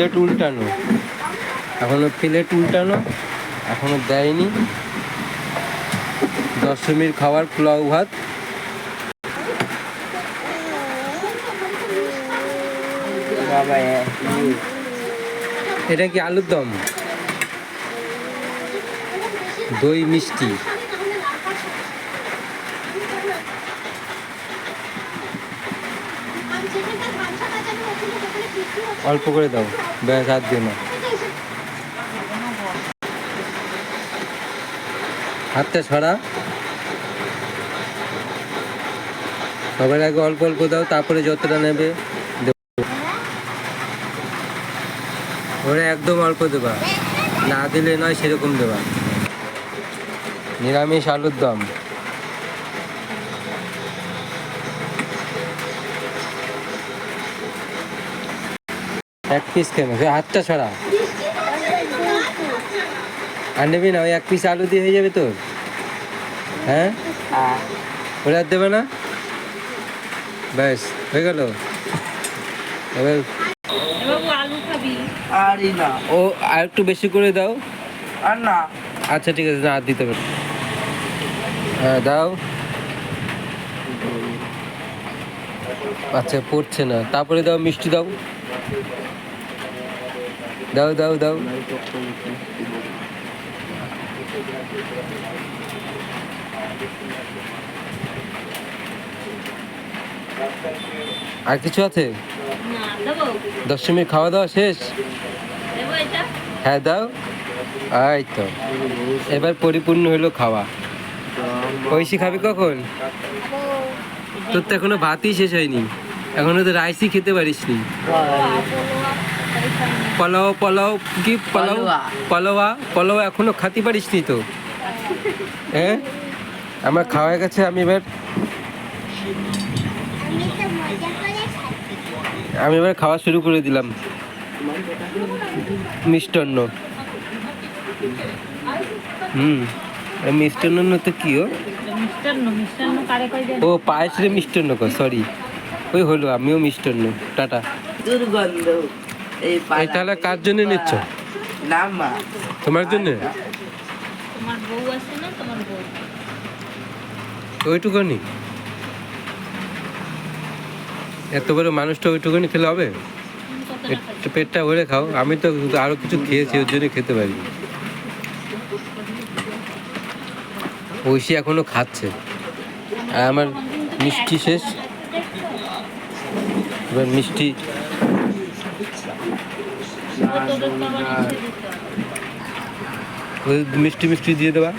Plate উল্টানো। এখনও plate উল্টানো এখনও দেয়নি। দশমীর খাবার পোলাও ভাত। এটা কি আলুর দম? দই মিষ্টি। অল্প করে দাও। ব্যাস হাত না হাতটা ছড়া সবার আগে অল্প অল্প দাও, তারপরে যতটা নেবে। ওরা একদম অল্প দেবা। না দিলে নয়, সেরকম দেবা। নিরামিষ আলুর দম। এক পিস কেন সে হাতটা ছড়া আর নেবি না, ওই এক পিস আলু দিয়ে হয়ে যাবে তোর। হ্যাঁ? ওরা আর দেবে না? ব্যাস, হয়ে গেল। এবার আরই না ও আর একটু বেশি করে দাও। আর না আচ্ছা ঠিক আছে না আর দিতে পারো হ্যাঁ দাও। আচ্ছা পড়ছে না। তারপরে দাও, মিষ্টি দাও। দাও দাও দাও। আর কিছু আছে? দশমীর খাওয়া দাওয়া শেষ হ্যাঁ দাও। এই তো। এবার পরিপূর্ণ হলো খাওয়া। ঐশী খাবি কখন? তোর তো এখনও ভাতই শেষ হয়নি। এখনও তো রাইসই খেতে পারিস নি পোলাও পোলাও কি পোলাও। পোলাওয়া পোলাও এখনও খাতে পারিস নি তো। হ্যাঁ আমার খাওয়া হয়ে গেছে আমি এবার আমি এবার খাওয়া শুরু করে দিলাম। মিষ্টান্ন। হুম মিষ্টান্ন তো কি ও? ও পায়েস রে মিষ্টান্ন সরি ওই হলো আমিও মিষ্টান্ন টাটা। দুর্গন্ধ। এই তাহলে কার জন্য নিচ্ছ? না মা। তোমার জন্য? তোমার বউ আছে না? তোমার বউ। ওইটুকুনি। এত বড় মানুষটা ওইটুকুনি খেলে হবে? পেটটা ভরে খাও। আমি তো আরও কিছু খেয়েছি ওর জন্য খেতে পারি। ঐশী এখনও খাচ্ছে। আর আমার মিষ্টি শেষ। এবার মিষ্টি তোদের তো আবার ইচ্ছে দিতে হবে। ওই মিষ্টি মিষ্টি দিয়ে দেবা।